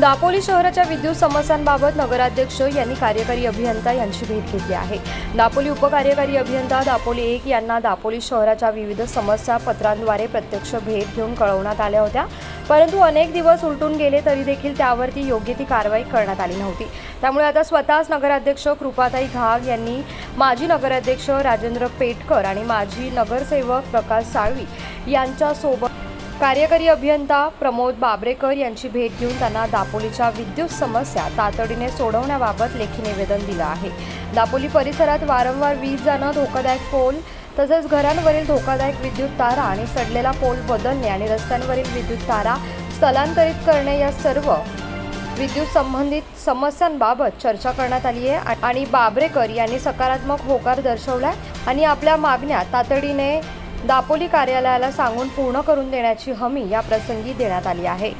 दापोली शहराच्या विद्युत समस्यांबाबत नगराध्यक्ष यांनी कार्यकारी अभियंता यांची भेट घेतली आहे. दापोली उपकार्यकारी अभियंता दापोली एक यांना दापोली शहराच्या विविध समस्या पत्रांद्वारे प्रत्यक्ष भेट घेऊन कळवण्यात आल्या होत्या. परंतु अनेक दिवस उलटून गेले तरी देखील त्यावरती योग्य ती कारवाई करण्यात आली नव्हती. त्यामुळे आता स्वतःच नगराध्यक्ष कृपाताई घाग यांनी माजी नगराध्यक्ष राजेंद्र पेटकर आणि माजी नगरसेवक प्रकाश साळवी यांच्यासोबत कार्यकारी अभियंता प्रमोद बाबरेकर यांची भेट घेऊन त्यांना दापोलीच्या विद्युत समस्या तातडीने सोडवण्याबाबत लेखी निवेदन दिलं आहे. दापोली परिसरात वारंवार वीज जाणं धोकादायक पोल तसंच घरांवरील धोकादायक विद्युत तारा आणि सडलेला पोल बदलणे आणि रस्त्यांवरील विद्युत तारा स्थलांतरित करणे या सर्व विद्युत संबंधित समस्यांबाबत चर्चा करण्यात आली आहे आणि बाबरेकर यांनी सकारात्मक होकार दर्शवलाय आणि आपल्या मागण्या तातडीने दापोली कार्यालयाला सांगून पूर्ण करून देण्याची हमी या प्रसंगी देण्यात आली आहे.